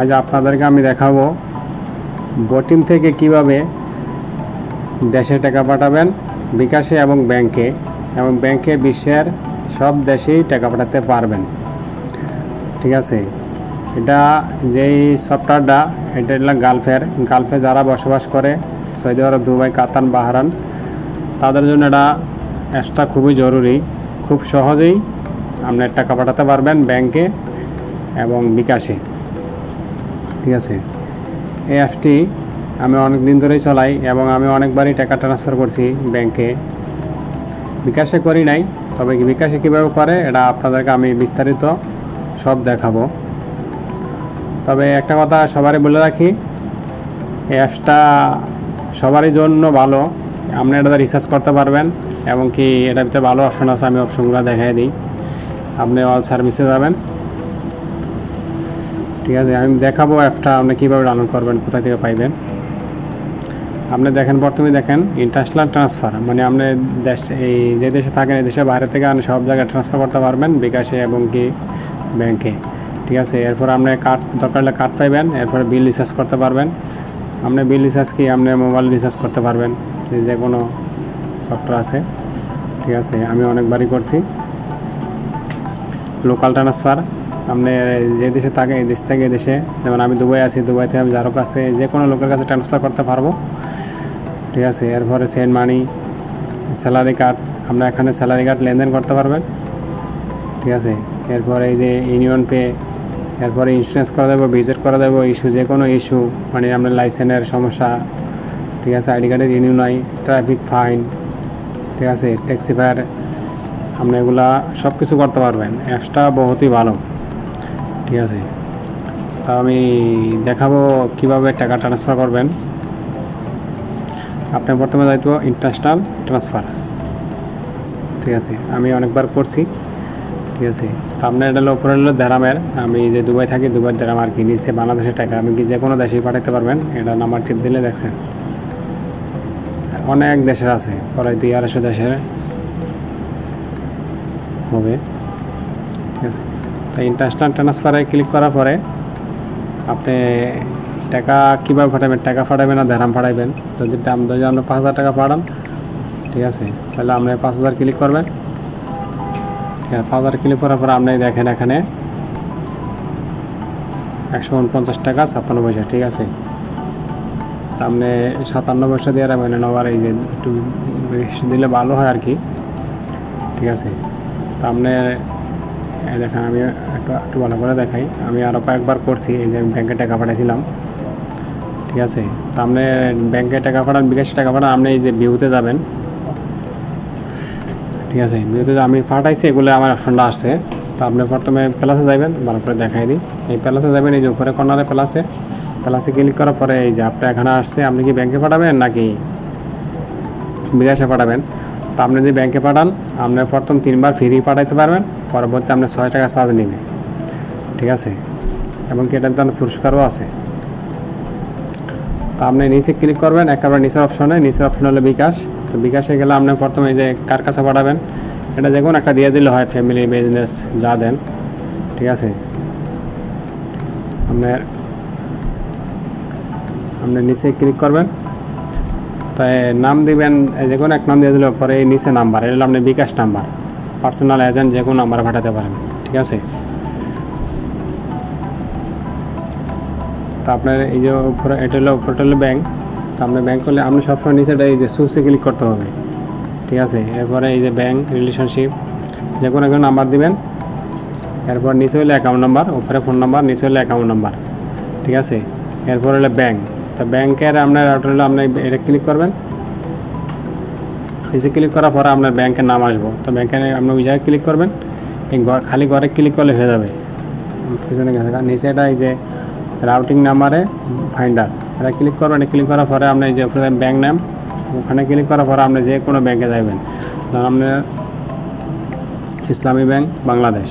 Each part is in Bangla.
আজ আপনাদেরকে আমি দেখাবো বটিম থেকে কীভাবে দেশে টাকা পাঠাবেন, বিকাশে এবং ব্যাংকে এবং ব্যাংকে বিশ্বের সব দেশেই টাকা পাঠাতে পারবেন। ঠিক আছে? এটা যেই সফটওয়্যারটা, এটা হলো গালফের। গালফে যারা বসবাস করে, সৌদি আরব, দুবাই, কাতার বাহারান তাদের জন্য এটা অ্যাপসটা খুবই জরুরি। খুব সহজেই আপনার টাকা পাঠাতে পারবেন ব্যাংকে এবং বিকাশে। ঠিক আছে? এই অ্যাপসটি আমি অনেক দিন ধরেই চলাই এবং আমি অনেকবারই টাকা ট্রান্সফার করছি ব্যাংকে বিকাশে করি নাই, তবে কি বিকাশে কীভাবে করে এটা আপনাদেরকে আমি বিস্তারিত সব দেখাবো। তবে একটা কথা সবারই বলে রাখি, এই অ্যাপসটা সবারই জন্য ভালো, আপনি এটাতে রিসার্চ করতে পারবেন এবং কি এটার ভিতরে ভালো অপশন আছে, আমি অপশনগুলো দেখাই দিই। আপনি অল সার্ভিসে যাবেন। ঠিক আছে, আমি দেখাবো অ্যাপটা আপনি কীভাবে ডাউনলোড করবেন, কোথা থেকে পাইবেন। আপনি দেখেন প্রথমে দেখেন ইন্টারন্যাশনাল ট্রান্সফার মানে আপনি দেশ, এই যে দেশে থাকেন, এই দেশের বাইরে থেকে আপনি সব জায়গায় ট্রান্সফার করতে পারবেন, বিকাশে এবং কি, ব্যাংকে। ঠিক আছে, এরপর আপনি কার্ড দরকার হলে কার্ড পাইবেন, এরপরে বিল রিচার্জ করতে পারবেন। আপনি বিল রিচার্জ কি, আপনি মোবাইল রিচার্জ করতে পারবেন যে কোনো সফটওয়্যার আছে। ঠিক আছে, আমি অনেকবারই করছি। লোকাল ট্রান্সফার আপনি যে দেশে থাকে, এই দেশ থেকে দেশে। যেমন আমি দুবাই আছি, দুবাই থেকে আমি যারও কাছে যে কোনো লোকের কাছে ট্রান্সফার করতে পারব। ঠিক আছে, এরপরে সেন্ড মানি স্যালারি কার্ড আপনার এখানে স্যালারি কার্ড লেনদেন করতে পারবেন। ঠিক আছে, এরপরে এই যে ইউনিয়ন পে এরপরে ইন্স্যুরেন্স করা দেবো ভিজিট করা দেবো ইস্যু যে কোনো ইস্যু মানে আপনার লাইসেন্সের সমস্যা। ঠিক আছে আইডি কার্ডের রিনিউ নাই ট্রাফিক ফাইন ঠিক আছে ট্যাক্সি ফায়ার আপনি এগুলা সব কিছু করতে পারবেন। অ্যাপসটা বহুতই ভালো। ঠিক আছে? তা আমি দেখাবো কীভাবে টাকা ট্রান্সফার করবেন। আপনি প্রথমে যাইতো ইন্টারন্যাশনাল ট্রান্সফার ঠিক আছে? আমি অনেকবার করছি। ঠিক আছে? তো আপনার এটা উপরে হলো দেরামের। আমি যে দুবাই থাকি দুবাই দেরাম আর কি, নিচে বাংলাদেশের টাকা। আপনি কি যে কোনো দেশেই পাঠাতে পারবেন। এটা নাম্বার টিপ দিলে দেখছেন। অনেক দেশের আছে। প্রায় দুই আড়াইশো দেশের হবে। ঠিক আছে? তো ইন্টারন্যাশনাল ট্রান্সফারে ক্লিক করার পরে আপনি টাকা কীভাবে পাঠাবেন? টাকা পাঠাবেন না ধ্যারাম পাঠাবেন। যদি যদি আপনি পাঁচ হাজার টাকা পাঠান। ঠিক আছে? তাহলে আপনি পাঁচ হাজার ক্লিক করবেন। আছে, পাঁচ হাজার ক্লিক করার পরে আপনি দেখেন এখানে একশো উনপঞ্চাশ টাকা ছাপ্পান্ন পয়সা। ঠিক আছে? আপনি সাতান্ন পয়সা দিয়ে রাখবেন আবার এই যে একটু বেশি দিলে ভালো হয় আর কি। ঠিক আছে? তা আপনি দেখেন, আমি একটু একটু ভালো করে দেখাই। আমি আরও কয়েকবার করছি, এই যে আমি ব্যাংকে টাকা পাঠাইছিলাম। ঠিক আছে? তো আপনি ব্যাংকে টাকা পাঠান বিকাশে টাকা পাঠান, আপনি এই যে ভিউতে যাবেন। ঠিক আছে? ভিউতে আমি পাঠাইছি, এগুলো আমার অপশনটা আসছে। তো আপনি প্রথমে প্লাসে যাবেন, ভালো করে দেখাই দিই। এই প্লাসে যাবেন, এই যে উপরে কর্নারে প্লাসে প্লাসে ক্লিক করার পরে এই যে, আপনি এখানে আসছে, আপনি কি ব্যাংকে পাঠাবেন নাকি বিকাশে পাঠাবেন? তো আপনি যদি ব্যাংকে পাঠান, আপনি প্রথম তিনবার ফ্রি পাঠাইতে পারবেন, পরবর্তী আপনি ছয় টাকা চার্জ নেবে ঠিক আছে? এবং কি এটার জন্য পুরস্কারও আছে। তো আপনি নিচে ক্লিক করবেন, একেবারে নিচের অপশনে নিচের অপশন হলো বিকাশ। তো বিকাশে গেলে আপনি প্রথমে যে কার কাছে পাঠাবেন, এটা কোনো একটা দিয়ে দিলে হয় ফ্যামিলি বিজনেস যা দেন। ঠিক আছে? আপনার আপনি নিচে ক্লিক করবেন। তাই নাম দিবেন যে কোনো এক নাম দিয়ে দিলে পরে এই নিচে নাম্বার এটা হলো বিকাশ নাম্বার পার্সোনাল এজেন্ট যে কোনো নাম্বারে পাঠাতে পারেন, ঠিক আছে? তো আপনার এই যে উপরে, এটা হলো উপরটা হলো ব্যাংক তো আপনার ব্যাংক করলে আপনি সবসময় নিচেটা এই যে সুসে ক্লিক করতে হবে, ঠিক আছে? এরপরে এই যে ব্যাঙ্ক রিলেশনশিপ যে কোনো একজন নাম্বার দিবেন, এরপর নিচে হলে অ্যাকাউন্ট নাম্বার উপরে ফোন নাম্বার নিচে হলে অ্যাকাউন্ট নাম্বার ঠিক আছে? এরপর হলো ব্যাংক তো ব্যাংকের আপনার ওটা হলো আপনি এটা ক্লিক করবেন। এসে ক্লিক করার পরে আপনার ব্যাংকের নাম আসব। তো ব্যাংকের আপনি ওই জায়গায় ক্লিক করবেন। এই খালি ঘরে ক্লিক করলে হয়ে যাবে। পিছনে গেছে নিচে এটা এই যে রাউটিং নাম্বারে ফাইন্ডার এটা ক্লিক করবেন ক্লিক করার পরে আপনি যে ব্যাংক নাম ওখানে ক্লিক করার পরে আপনি যে কোনো ব্যাংকে যাবেন ধরুন আপনি ইসলামী ব্যাংক বাংলাদেশ।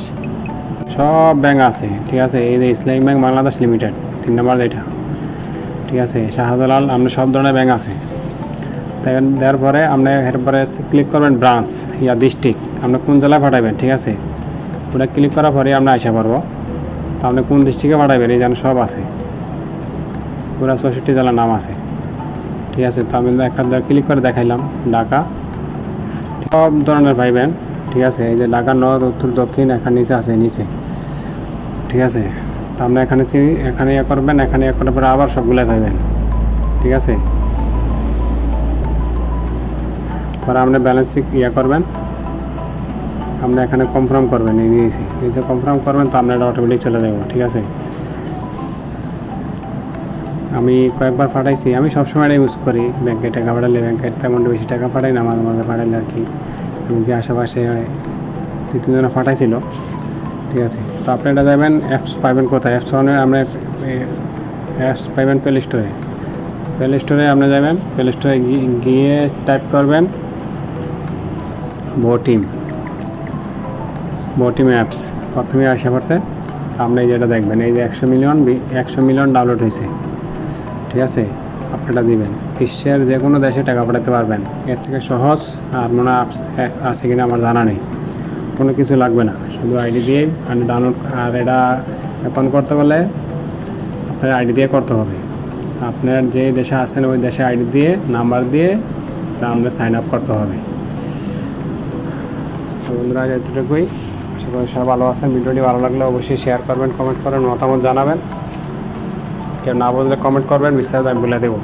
সব ব্যাংক আছে, ঠিক আছে? এই যে ইসলামী ব্যাংক বাংলাদেশ লিমিটেড তিন নম্বর এটা ঠিক আছে, শাহজালাল আপনার সব ধরনের ব্যাংক আছে। দেওয়ার পরে আপনি এরপরে ক্লিক করবেন ব্রাঞ্চ ইয়া ডিস্ট্রিক্ট আপনি কোন জেলায় পাঠাবেন, ঠিক আছে? ওটা ক্লিক করার পরে আমরা আসা পারব তো আপনি কোন ডিস্ট্রিক্টে পাঠাবেন, এই যেন সব আছে। পুরা চৌষট্টি জেলার নাম আছে। ঠিক আছে, তো আমি একটা ক্লিক করে দেখাইলাম, ঢাকা। সব ধরনের পাইবেন, ঠিক আছে? এই যে ঢাকা নর্থ, উত্তর, দক্ষিণ, এখানে নিচে আছে, নিচে। ঠিক আছে? তো আপনি এখানে চিনি, এখানে ইয়ে করবেন, এখানে ইয়ে করার পরে আবার সবগুলো পাইবেন ঠিক আছে? পরে আপনি ব্যালেন্স ইয়ে করবেন। আপনি এখানে কনফার্ম করবেন, এই নিয়েছি। নিচে কনফার্ম করবেন, তো আপনার অটোমেটিক চলে যাব, ঠিক আছে? আমি কয়েকবার পাঠাইছি, আমি সবসময় এটা ইউজ করি ব্যাংকে টাকা পাঠালে ব্যাংকে তেমন বেশি টাকা পাঠাই না, মাঝে মাঝে পাঠাইলে আর কি। আশেপাশে দুই তিনজনে পাঠাইছিল। ঠিক আছে। তো আপনি এটা যাবেন অ্যাপস পাবেন কোথায়? অ্যাপস মানে আমরা অ্যাপস পাবেন প্লে স্টোরে প্লে স্টোরে আপনি যাবেন। প্লে স্টোরে গিয়ে টাইপ করবেন ভোটিম ভোটিম অ্যাপস প্রথমে আসা পড়ছে। আপনি যেটা দেখবেন, এই যে একশো মিলিয়ন একশো মিলিয়ন ডাউনলোড হয়েছে। ঠিক আছে? আপনারা দিবেন। বিশ্বের যে কোনো দেশে টাকা পাঠাতে পারবেন। এর থেকে সহজ আর মনে আছে কিনা আমার জানা নেই। কোনো কিছু লাগবে না। শুধু আইডি দিয়ে আপনি ডাউনলোড আর এটা অ্যাকাউন্ট করতে গেলে আপনার আইডি দিয়ে করতে হবে। আপনার যে দেশে আছেন ওই দেশে আইডি দিয়ে নাম্বার দিয়ে আপনার সাইন আপ করতে হবে। বন্ধুরা, আজ এতটুকুই। সবাই ভালো আছেন। ভিডিওটি ভালো লাগলে অবশ্যই শেয়ার করবেন কমেন্ট করবেন মতামত জানাবেন। কেউ না বললে কমেন্ট করবেন, বিস্তারিত আমি বলে দেবো।